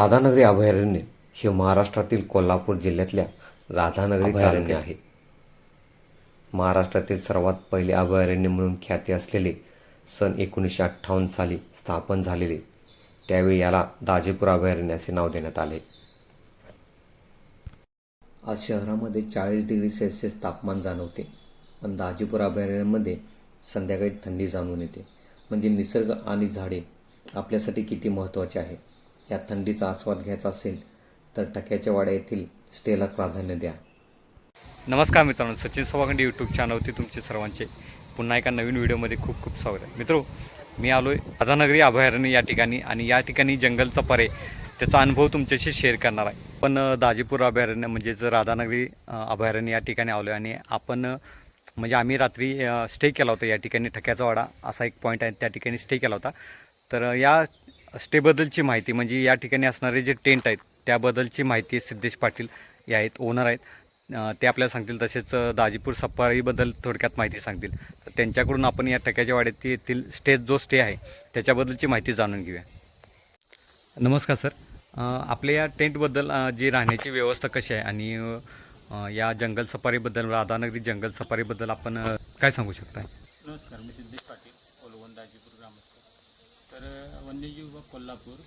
राधानगरी अभयारण्य हे महाराष्ट्रातील कोल्हापूर जिल्ह्यातल्या राधानगरी अभयारण्य. आहे. महाराष्ट्रातील सर्वात पहिले अभयारण्य म्हणून ख्याती असलेले सन एकोणीसशे अठ्ठावन्न साली स्थापन झालेले त्यावेळी याला दाजीपूर अभयारण्य असे नाव देण्यात आले. आज शहरामध्ये चाळीस डिग्री सेल्सिअस तापमान जाणवते पण दाजीपूर अभयारण्यामध्ये संध्याकाळी थंडी जाणून येते. म्हणजे निसर्ग आणि झाडे आपल्यासाठी किती महत्त्वाचे आहे? या थंडीचा आस्वाद घ्यायचा असेल तर टक्याच्या वाड्या येथील स्टेला प्राधान्य द्या. नमस्कार मित्रांनो सचिन सवागंडी यूट्यूब चॅनलवरती तुमचे सर्वांचे पुन्हा एका नवीन व्हिडिओमध्ये खूप खूप स्वागत आहे. मित्रो मी आलो आहे राधानगरी अभयारण्य या ठिकाणी आणि या ठिकाणी जंगल सफारी त्याचा अनुभव तुमच्याशी शेअर करणार आहे. पण दाजीपूर अभयारण्य म्हणजेच राधानगरी अभयारण्य या ठिकाणी आलो आहे आणि आपण म्हणजे आम्ही रात्री स्टे केला होता या ठिकाणी ठक्याचा वाडा असा एक पॉईंट आहे त्या ठिकाणी स्टे केला होता. तर या स्टेबद्दलची माहिती म्हणजे या ठिकाणी असणारे जे टेंट आहेत त्याबद्दलची माहिती सिद्धेश पाटील हे आहेत ओनर आहेत. ते आपल्याला सांगतील तसेच दाजीपूर सफारीबद्दल थोडक्यात माहिती सांगतील. तर त्यांच्याकडून आपण या टक्याच्या वाड्यात येथील स्टेज जो स्टे आहे त्याच्याबद्दलची माहिती जाणून घेऊया. नमस्कार सर. आपल्या या टेंटबद्दल जी राहण्याची व्यवस्था कशी आहे आणि या जंगल सफारीबद्दल राधानगरी जंगल सफारीबद्दल आपण काय सांगू शकता नमस्कार मी सिद्धेश पाटील ओलवण दाजीपूर ग्रामस्थ. तर वन्यजीव विभाग कोल्हापूर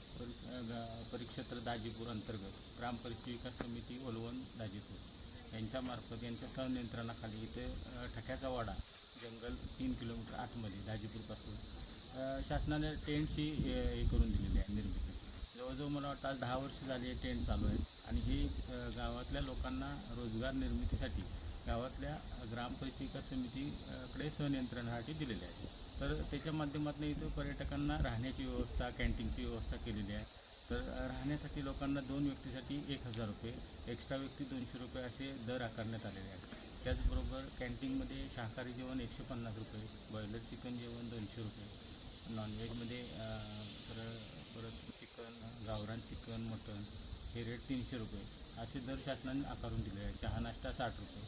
परिक्षेत्र दाजीपूर अंतर्गत ग्रामपरिषद विकास समिती ओलवण दाजीपूर. यांच्यामार्फत यांच्या संनियंत्रणाखाली इथे ठक्याचा वाडा जंगल तीन किलोमीटर आतमध्ये दाजीपूरपासून शासनाने टेंटची हे करून दिलेली आहे निर्मिती. जवळजवळ मला वाटतं आज दहा वर्ष झाली टेंट चालू आहे आणि ही गावातल्या लोकांना रोजगार निर्मितीसाठी गावातल्या ग्रामपरिषद विकास समितीकडे संनियंत्रणासाठी दिलेले आहे. तर त्याच्या माध्यमातून इथं पर्यटकांना राहण्याची व्यवस्था कॅन्टीनची व्यवस्था केलेली आहे. तर राहण्यासाठी लोकांना दोन व्यक्तीसाठी एक हजार रुपये एक्स्ट्रा व्यक्ती दोनशे रुपये असे दर आकारण्यात आलेले आहेत. त्याचबरोबर कॅन्टीनमध्ये शाकाहारी जेवण एकशे पन्नास रुपये बॉयलर चिकन जेवण दोनशे रुपये नॉनव्हेजमध्ये तर परत चिकन गावरान चिकन मटन हे रेट तीनशे रुपये असे दर शासनाने आकारून दिले आहे चहा नाश्ता साठ रुपये.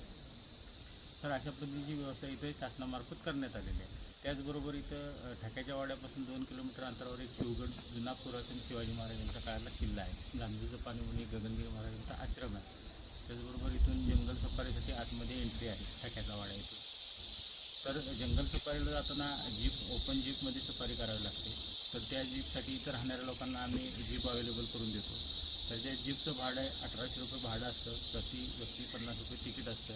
तर अशा पद्धतीची व्यवस्था इथे शासनामार्फत करण्यात आलेली आहे. त्याचबरोबर इथं ठाक्याच्या वाड्यापासून दोन किलोमीटर अंतरावर एक शिवगड जुना पुरातन शिवाजी महाराजांचा काळातला किल्ला आहे. गांधीचं पाणी म्हणून गगनगिरी महाराजांचा आश्रम आहे. त्याचबरोबर इथून जंगल सफारीसाठी आतमध्ये एंट्री आहे ठाक्याचा वाडा इथून तर जंगल सफारीला जाताना जीप ओपन जीपमध्ये सफारी करावी लागते. तर त्या जीपसाठी इथं राहणाऱ्या लोकांना आम्ही जीप अवेलेबल करून देतो. तर त्या जीपचं भाडं आहे अठराशे रुपये भाडं असतं. प्रति व्यक्ती पन्नास रुपये तिकीट असतं.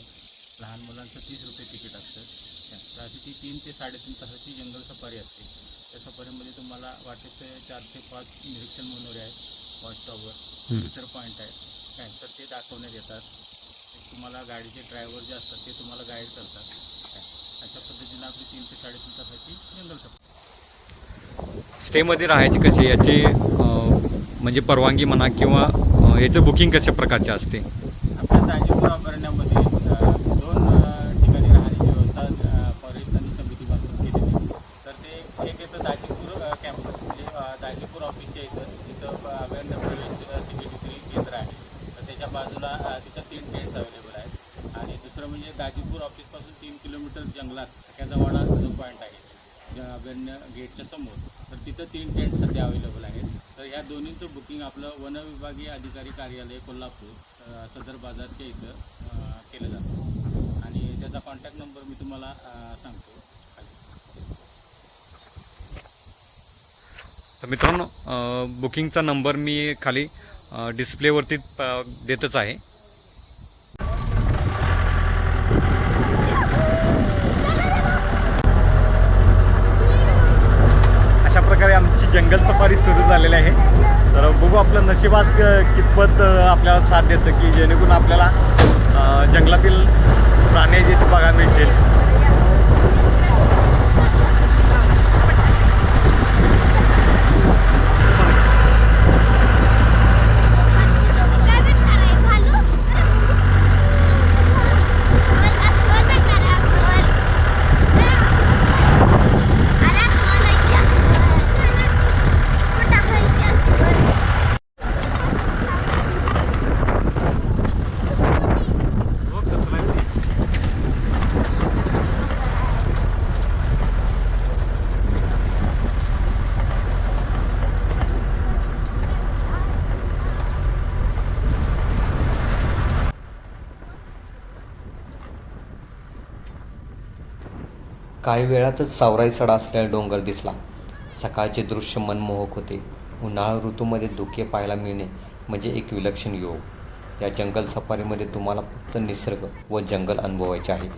लहान मुलांचं तीस रुपये तिकीट असतं. तर अशी ती तीन ते साडेतीन तासाची जंगल सफारी असते. त्या सफारीमध्ये तुम्हाला वाटेत ते चार ते पाच निरीक्षण मनोरे आहेत वॉच टॉवर इतर पॉईंट आहेत. काय? तर ते दाखवण्यात येतात. तुम्हाला गाडीचे ड्रायव्हर जे असतात ते तुम्हाला गाईड करतात. अशा पद्धतीनं आपली तीन ते साडेतीन तासाची जंगल सफारी. स्टेमध्ये राहायची कशी? याची म्हणजे परवानगी म्हणा किंवा याचं बुकिंग कशा प्रकारचे असते? आपल्या दाजीपूर अभयारण्यामध्ये अ, दोन अ, ठिकाणी राहण्याची व्यवस्था अ, फॉरेस्ट आणि समितीमार्फत केलेली आहे. तर ते एक येतं दाजीपूर अ, कॅम्पस म्हणजे अ, दाजीपूर ऑफिसच्या इथं तिथं अ, अभयारण्य प्रवेश विक्री केंद्र आहे. तर त्याच्या बाजूला तिथं तीन टेंट्स अवेलेबल आहेत. आणि दुसरं म्हणजे गाजीपूर ऑफिसपासून तीन किलोमीटर जंगलात सख्याचा वाडा जो पॉईंट आहे ज्या अभयारण्य गेटच्या समोर तर तिथं तीन टेंट सध्या अवेलेबल आहेत. तर या दोन्हीचं बुकिंग आपलं वनविभागीय अधिकारी कार्यालय कोल्हापूर सदर बाजारच्या इथं केलं जातं. आणि त्याचा कॉन्टॅक्ट नंबर मी तुम्हाला सांगतो. तर मित्रांनो बुकिंगचा नंबर मी खाली डिस्प्लेवरती देतच आहे. अशा प्रकारे आमची जंगल सफारी सुरू झालेली आहे. तर बघू आपलं नशिबास कितपत आपल्याला साथ देतं की जेणेकरून आपल्याला जंगलातील प्राणी जे बघायला मिळतील काय भेटणार आहे भालू अस्वल भेटणार आहे अस्वल अरे अस्वल आहे की अस्वल कुठं आहे की अस्वल हो, कसं आहे? काही वेळातच सावराई सडा असलेला डोंगर दिसला. सकाळचे दृश्य मनमोहक होते. उन्हाळा ऋतूमध्ये धुके पाहायला मिळणे म्हणजे एक विलक्षण योग. या जंगल सफारीमध्ये तुम्हाला फक्त निसर्ग व जंगल अनुभवायचे आहे.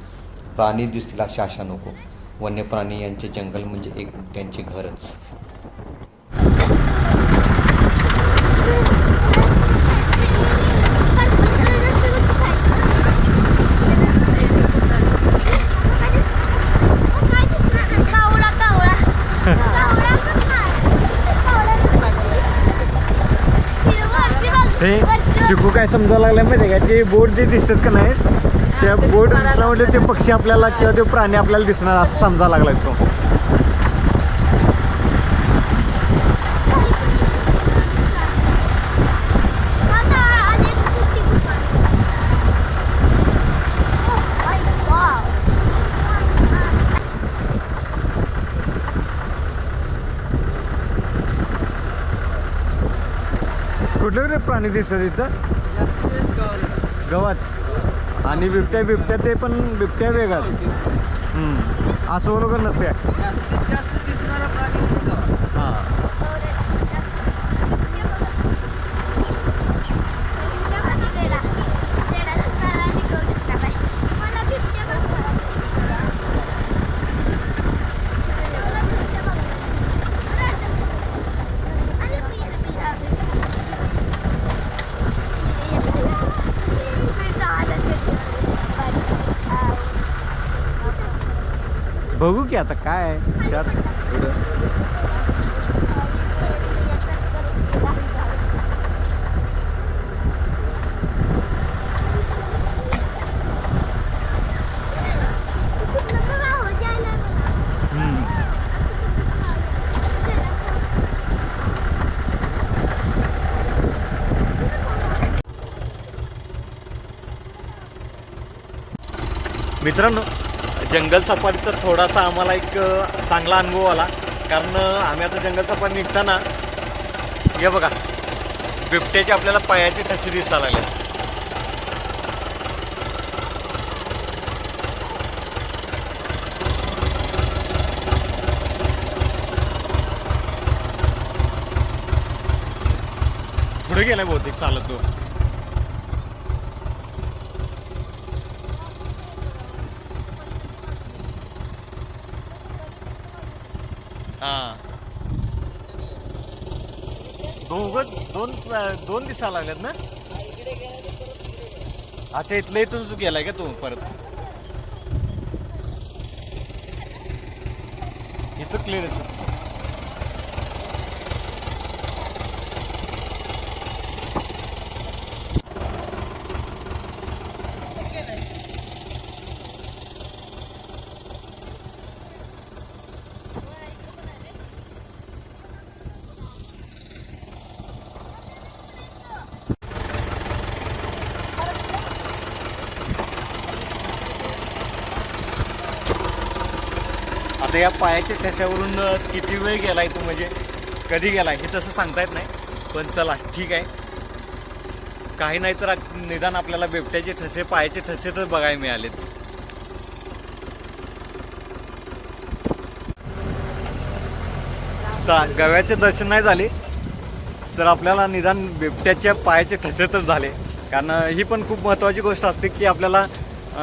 प्राणी दिसतील अशी आशा नको. वन्य प्राणी यांचे जंगल म्हणजे एक त्यांचे घरच कावळा कावळा कावळा पण नाही. कावळा नाही. वरती बघ, ते वरती बघ. चिकू काय समजायला लागलं माहिती आहे का? ते बोट जे दिसतात का नाही त्या बोट दिसल्यामुळे ते पक्षी आपल्याला किंवा ते प्राणी आपल्याला दिसणार असं समजायला लागलाय तो. कुठले कुठले प्राणी दिसतात इथं? गव्हाच आणि बिबट्या बिबट्या ते पण बिबट्या वेगळाच. असं बरोबर नसते हां. बघू की आता काय त्यात मित्रांनो जंगल सफारीचा थोडासा आम्हाला एक चांगला अनुभव आला. कारण आम्ही आता जंगल सफारी निघताना हे बघा बिबट्याचे आपल्याला पायाचे ठसे दिसायला लागले पुढे गेलाय बहुतेक चालत तो हा दोघं दोन दोन लागत ना? अच्छा इथलं इथून गेलाय का तू परत? इथं क्लिअर असेल आता या पायाच्या ठेस्यावरून किती वेळ गेलाय तू म्हणजे कधी गेलाय हे तसं सांगता येत नाही. पण चला ठीक आहे. काही नाही तर निदान आपल्याला बिबट्याचे ठसे पायाचे ठसे तर बघायला मिळालेत. चा गव्याचे दर्शन नाही झाले तर आपल्याला निदान बिबट्याच्या पायाचे ठसे तर झाले. कारण ही पण खूप महत्त्वाची गोष्ट असते की आपल्याला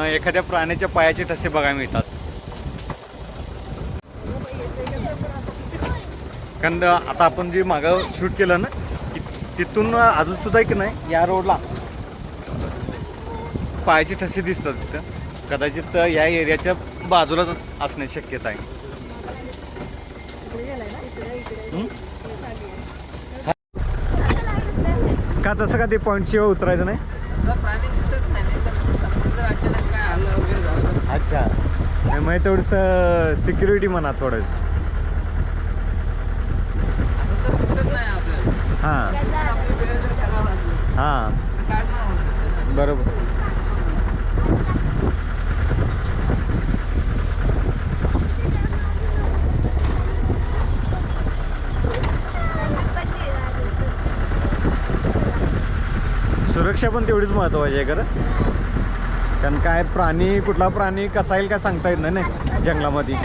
एखाद्या प्राण्याच्या पायाचे ठसे बघायला मिळतात. कारण आता आपण जे मागं शूट केलं ना तिथून अजून सुद्धा की नाही या रोडला पायाचे ठसे दिसतात तिथं. कदाचित या एरियाच्या बाजूलाच असण्याची शक्यता आहे. का तसं का ते पॉईंट उतरायचं नाही? अच्छा. मग थोडंसं सिक्युरिटी म्हणा थोडं असं तर दिसत नाही आपल्याला हां. हां. बरोबर. सुरक्षा पण तेवढीच महत्वाची आहे खरं. कारण काय प्राणी कुठला प्राणी कसा येईल काय सांगता येत नाही जंगलामध्ये.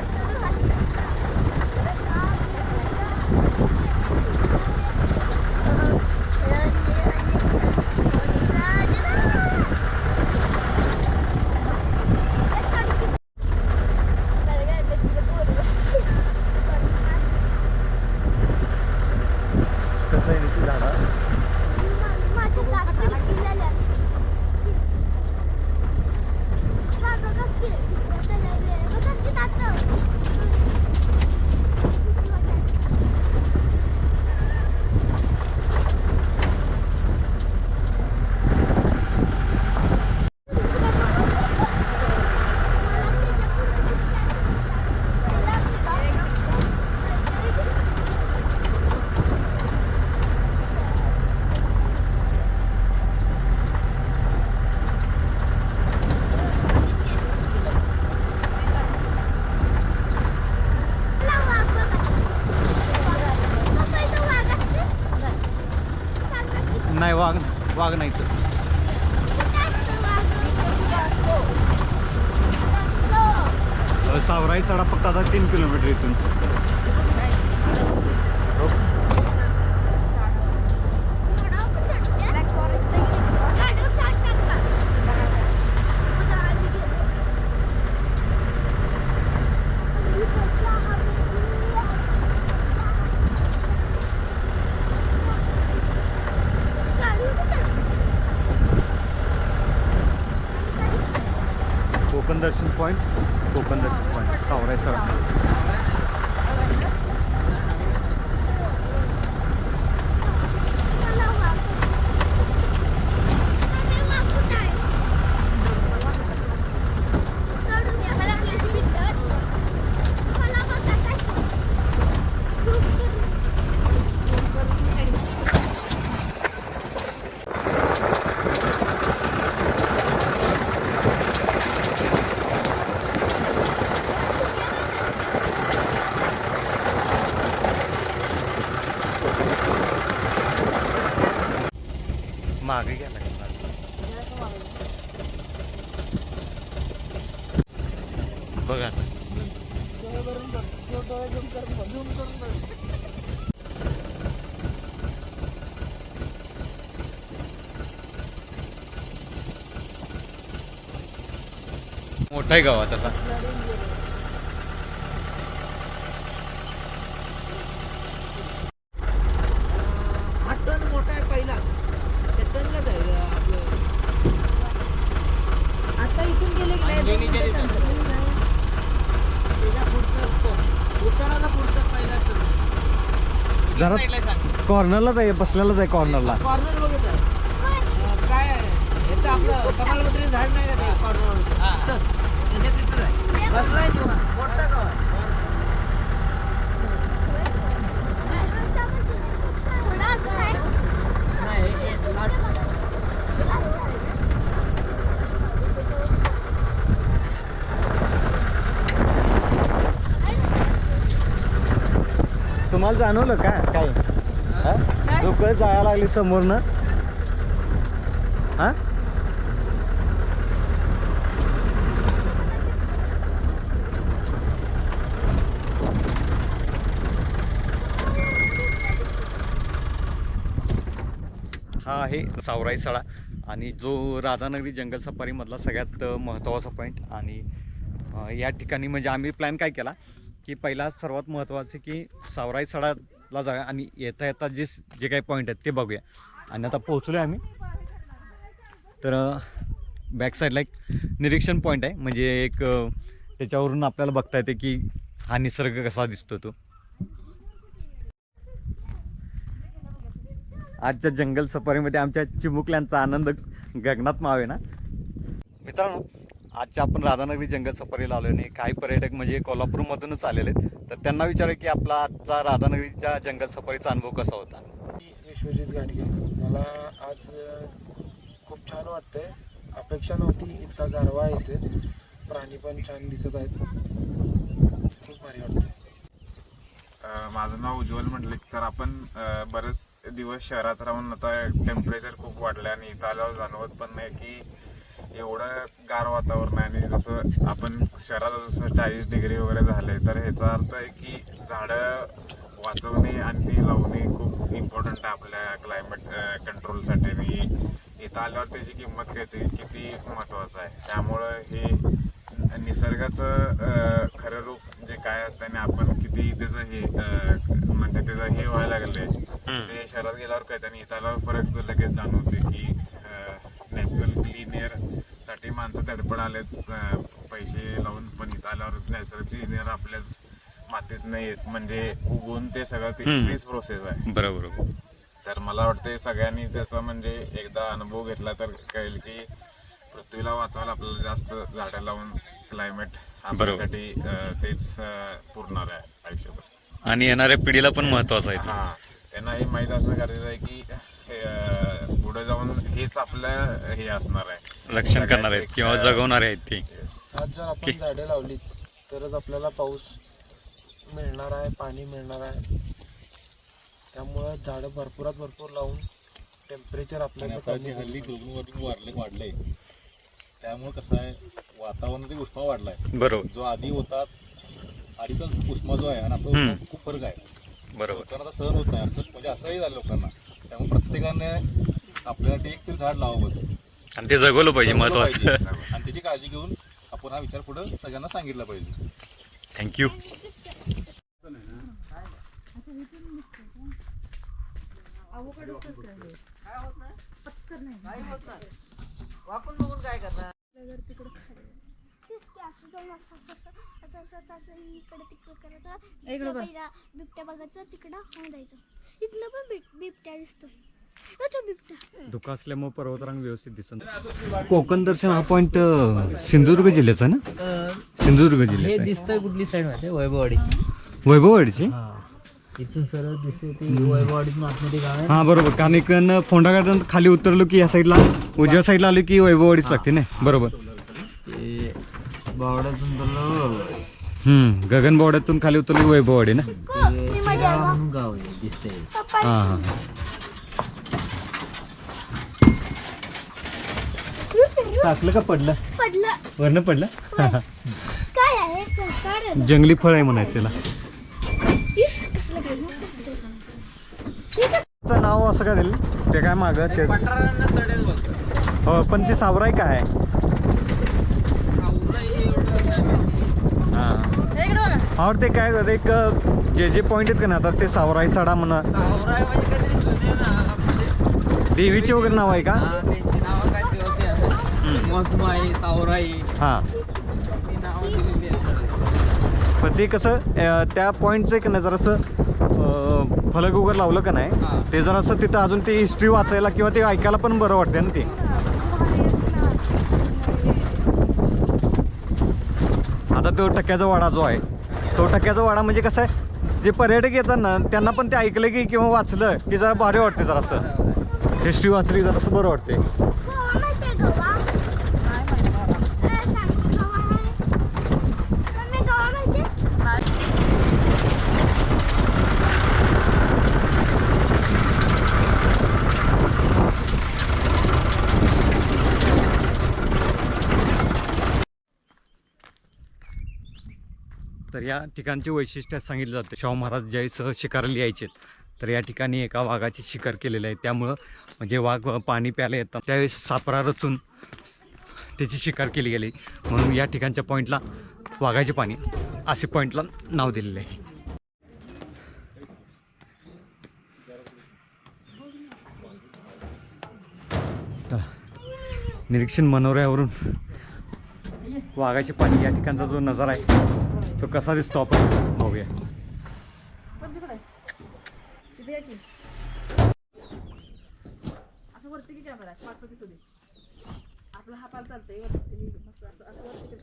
18 kilometer इथून कोकण दर्शन पॉईंट कोकण दर्शन पॉईंट सावराई सडा मागे घ्या बघा मोठा आहे गावात तसा हा टन मोठा आहे पहिला त्या टनलाच आहे ग आपलं आता इथून गेले की नाही दोन मिनिटाचं अंतर आहे. त्याच्या पुढचा तो उताराला पुढचा पहिला टन जरा कॉर्नरलाच आहे बसलेलाच आहे कॉर्नरला. कॉर्नर बघत आहे. अं, काय याचं आपलं कमालपत्री झाड नाही का ते कॉर्नर त्याच्या तिथं आहे. बसलाय. मोठं गाव आहे. नाही तुम्हाला जाणवलं का काय? लोक जायला लागली समोरनं. हा? हा आहे सावराई सळा आणि जो राधानगरी जंगल सफारीमधला सगळ्यात महत्त्वाचा पॉईंट आणि या ठिकाणी म्हणजे आम्ही प्लॅन काय केला? की पहिला सर्वात महत्त्वाचं की सावराई सडाला जाऊया आणि येता येता जे जे काही पॉईंट आहेत ते बघूया. आणि आता पोहोचलो आहे आम्ही. तर बॅक साईडला एक निरीक्षण पॉईंट आहे. म्हणजे एक त्याच्यावरून आपल्याला बघता येते की हा निसर्ग कसा दिसतो तो. आजच्या जंगल सफारीमध्ये आमच्या चिमुकल्यांचा आनंद गगनात मावे ना मित्रांनो आजच्या आपण राधानगरी जंगल सफारीला आलो नाही काही पर्यटक म्हणजे कोल्हापूरमधूनच आलेले आहेत. तर त्यांना विचारूया की आपला आजचा राधानगरीच्या जंगल सफारीचा अनुभव कसा होता? मी विश्वजित गाडगे. मला आज खूप छान वाटतंय. अपेक्षा नव्हती इतका गारवा आहे इथे प्राणी पण छान दिसत आहेत. खूप भारी वाटतंय. अ, माझं नाव उज्ज्वल म्हटलं तर आपण बरेच दिवस शहरात राहून आता टेम्परेचर खूप वाढलं आणि इथं आल्यावर जाणवत पण नाही की एवढं गार वातावरण आहे आणि जसं आपण शहरात जसं चाळीस डिग्री वगैरे झाले तर ह्याचा अर्थ आहे की झाडं वाचवणे आणि ती लावणे खूप इम्पॉर्टंट आहे आपल्या क्लायमेट कंट्रोलसाठी आणि इथं आल्यावर त्याची किंमत कळते किती महत्त्वाचं आहे. त्यामुळं हे निसर्गाचं खरं रूप जे काय असतं आणि आपण किती त्याचं हे म्हणजे त्याचं हे व्हायला लागले ते शहरात गेल्यावर कळतं आणि इथं आल्यावर फरक लगेच जाणवते की नॅचरल क्लीन एअर साठी माणसं धडपड आलेत पैसे लावून पण इथं आल्यावर क्लीन एअर आपल्याच मातीत नाही येत म्हणजे उगवून ते सगळं ती- हम्म. तीच प्रोसेस आहे. बरोबर. तर मला वाटते सगळ्यांनी त्याचा म्हणजे एकदा अनुभव घेतला तर कळेल की पृथ्वीला वाचवायला आपल्याला जास्त झाडं लावून क्लायमेट आपल्यासाठी अं, तेच अं, पुरणार आहे आयुष्यभर. आणि येणाऱ्या पिढीला पण महत्वाचं आहे ते. हा. त्यांना हे माहीत असणं गरजेचं आहे की अं, पुढे जाऊन हेच आपलं हे असणार आहे. रक्षण करणार आहेत किंवा जगवणारे आहेत ते. आज जर आपण झाडे लावली तरच आपल्याला पाऊस मिळणार आहे पाणी मिळणार आहे. त्यामुळं झाडं भरपुरात भरपूर लावून टेम्परेचर आपल्याला जे हल्ली. ग्लोबल वॉर्मिंग वाढले वाढलंय. त्यामुळे कसं आहे वातावरणाचा उष्मा वाढलाय. बरोबर. जो आधी होता आधीचा उष्मा जो आहे आणि. उष्मा खूप फरक आहे. बरोबर. आता सहन होत नाही असं म्हणजे असंही झालं लोकांना. त्यामुळे प्रत्येकाने आपल्यासाठी एक तरी झाड लावा बस आणि ते जगवलं पाहिजे महत्वाचं. आणि त्याची काळजी घेऊन आपण हा विचार पुढे सगळ्यांना सांगितला पाहिजे. थँक्यू काही होत नाही वाकून बघून काय करणार जर तिकडं खाली तेच की असं जाऊन असं असं असं असं असं असं असं इकडे तिकडे करायचं इकडं पहिला बिबट्या बघायचं तिकडं होऊन जायचं इथनं पण बिब बिबट्या दिसतोय. तो बिबट्या धुका असल्यामुळे पर्वतरांग व्यवस्थित दिसत कोकण दर्शन हा पॉइंट सिंधुदुर्ग जिल्ह्याचा ना? सिंधुदुर्ग हे जिल्ह्याचा. दिसतंय कुठली साईड माहिती वैभववाडी. वैभववाडीची? हा. इथून सरळ दिसते ती वैभववाडीतून आतमध्ये गाव आहे. हा बरोबर. कारण इकडनं फोंडा गार्डन खाली उतरलो की या साईडला उजव्या साईडला आलो की वैभववाडीच लागते ना? बरोबर. ते बावड्यातून तर हम्म गगनबावड्यातून खाली उतरलो की वैभववाडी ना? शिराळा म्हणून गाव आहे दिसतंय. हा हा. टाकलं का पडलं? पडलं. वरनं पडलं? काय आहे. जंगली फळ आहे म्हणायचं त्याला इस कसलं काय? त्याचं नाव असं काय दिलं? ते काय माग ते पठारांना हो पण ते सावराय काय आहे? सावराई एवढं नाही माहिती. हा. और ते काय एक जे जे पॉइंट आहेत का ना आता ते सावराई सडा म्हणा. सावराई म्हणजे काहीतरी जुने ना म्हणजे देवीचे वगैरे नाव आहे का? हा, त्यांची नावं काय? मसमाई सावराई. हा. ती नावं दिलेली असतात पण ते कसं अं, त्या पॉईंटचं का नाही जरासं अं, फलक वगैरे लावलं का हा. नाही ते जरासं तिथं अजून ते हिस्ट्री वाचायला किंवा ते ऐकायला पण बरं वाटते ना ते. आता तो टक्क्याचा वाडा जो आहे तो टक्क्याचा वाडा म्हणजे कसं आहे जे पर्यटक येतात ना त्यांना पण ते ऐकलं की किंवा वाचलं की जरा भारी वाटते जरासं. हिस्ट्री वाचली जरासं बरं वाटते गोवा माहितीये गोवा काय सांग गोवा आहे मम्मी गोवा माहितीये तर या ठिकाणचे वैशिष्ट्य सांगितलं जातं. शाहू महाराज ज्यावेळेस शिकाराला यायचे तर या ठिकाणी एका वाघाची शिकार केलेली आहे. त्यामुळं म्हणजे वाघ पाणी प्यायला येतात. त्यावेळेस सापरा रचून त्याची शिकार केली गेली. म्हणून या ठिकाणच्या पॉईंटला वाघाचे पाणी असे पॉईंटला नाव दिलेलं आहे. निरीक्षण मनोऱ्यावरून वाघाचे पाणी या ठिकाणचा जो नजारा आहे तो कसा दिसतो आपण? बघूया. असं वरती की कॅमेरा मागचं दिसू दे आपला हा पाल चालतंय. वरती मस्त असं असं वरती.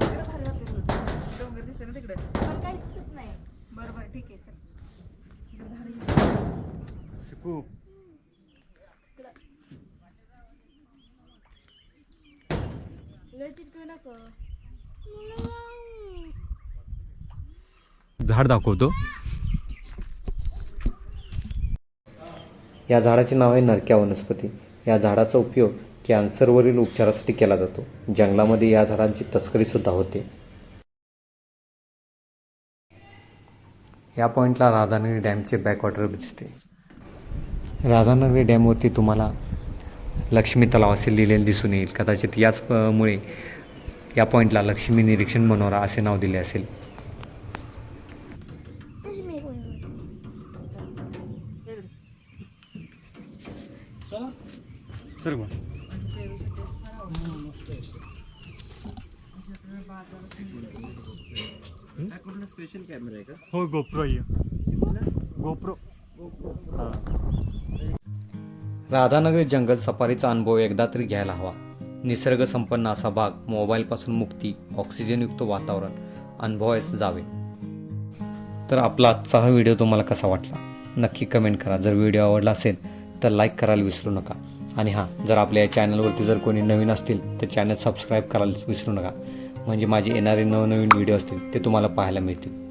तिकडं भारी. डोंगर दिसते ना तिकडे? पण काही दिसत नाही. बरं बरं ठीक आहे चल. तिकडे झाड दाखवतो. या झाडाचे नाव आहे नरक्या वनस्पती. या झाडाचा उपयोग कॅन्सरवरील उपचारासाठी केला जातो. जंगलामध्ये या झाडांची तस्करीसुद्धा होते. या पॉईंटला राधानगरी डॅमचे बॅकवॉटर दिसते राधानगरी डॅमवरती तुम्हाला लक्ष्मी तलाव असे लिहिलेले दिसून येईल. कदाचित याच मुळे या पॉईंटला लक्ष्मी निरीक्षण मनोरा असे नाव दिले असेल. स्पेशल कॅमेरा आहे का हो गोप्रो. गोप्रो राधानगरी जंगल सफारीचा अनुभव एकदा तरी घ्यायला हवा. निसर्गसंपन्न असा भाग मोबाईलपासून मुक्ती ऑक्सिजनयुक्त वातावरण अनुभवायस जावे. तर आपला आजचा हा व्हिडिओ तुम्हाला कसा वाटला? नक्की कमेंट करा. जर व्हिडिओ आवडला असेल तर लाईक करायला विसरू नका. आणि हां जर आपल्या या चॅनलवरती जर कोणी नवीन असतील तर चॅनल सबस्क्राईब करायला विसरू नका. म्हणजे माझे येणारे नवनवीन व्हिडिओ असतील ते तुम्हाला पाहायला मिळतील.